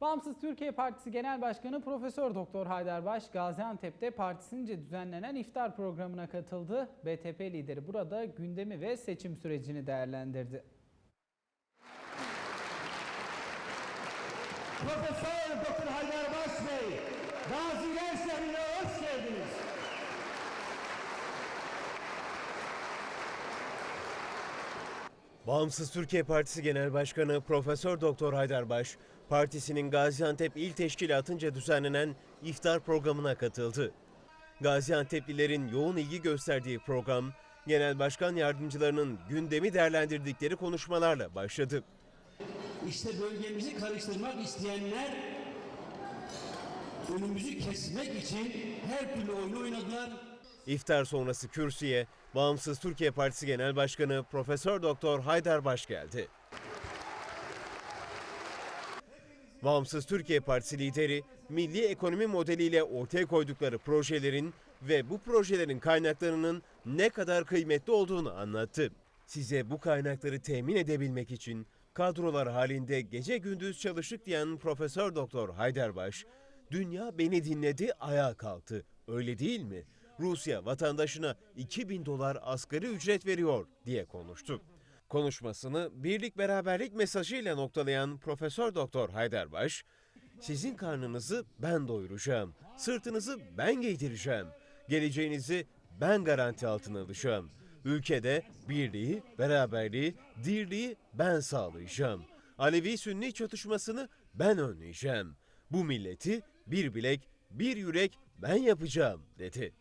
Bağımsız Türkiye Partisi Genel Başkanı Profesör Doktor Haydarbaş Gaziantep'te partisince düzenlenen iftar programına katıldı. BTP lideri burada gündemi ve seçim sürecini değerlendirdi. Profesör Doktor Haydar Baş Bey, Bağımsız Türkiye Partisi Genel Başkanı Profesör Doktor Haydarbaş, partisinin Gaziantep İl Teşkilatı'nca düzenlenen iftar programına katıldı. Gaziantep'lilerin yoğun ilgi gösterdiği program, Genel Başkan Yardımcılarının gündemi değerlendirdikleri konuşmalarla başladı. İşte bölgemizi karıştırmak isteyenler önümüzü kesmek için her türlü oyunu oynadılar. İftar sonrası kürsüye Bağımsız Türkiye Partisi Genel Başkanı Profesör Doktor Haydarbaş geldi. Bağımsız Türkiye Partisi lideri milli ekonomi modeliyle ortaya koydukları projelerin ve bu projelerin kaynaklarının ne kadar kıymetli olduğunu anlattı. Size bu kaynakları temin edebilmek için kadrolar halinde gece gündüz çalıştık diyen Profesör Doktor Haydarbaş, dünya beni dinledi, ayağa kalktı. Öyle değil mi? Rusya vatandaşına 2000 dolar asgari ücret veriyor diye konuştu. Konuşmasını birlik beraberlik mesajıyla noktalayan Profesör Doktor Haydarbaş, sizin karnınızı ben doyuracağım, sırtınızı ben giydireceğim, geleceğinizi ben garanti altına alacağım. Ülkede birliği, beraberliği, dirliği ben sağlayacağım. Alevi-Sünni çatışmasını ben önleyeceğim. Bu milleti bir bilek, bir yürek ben yapacağım dedi.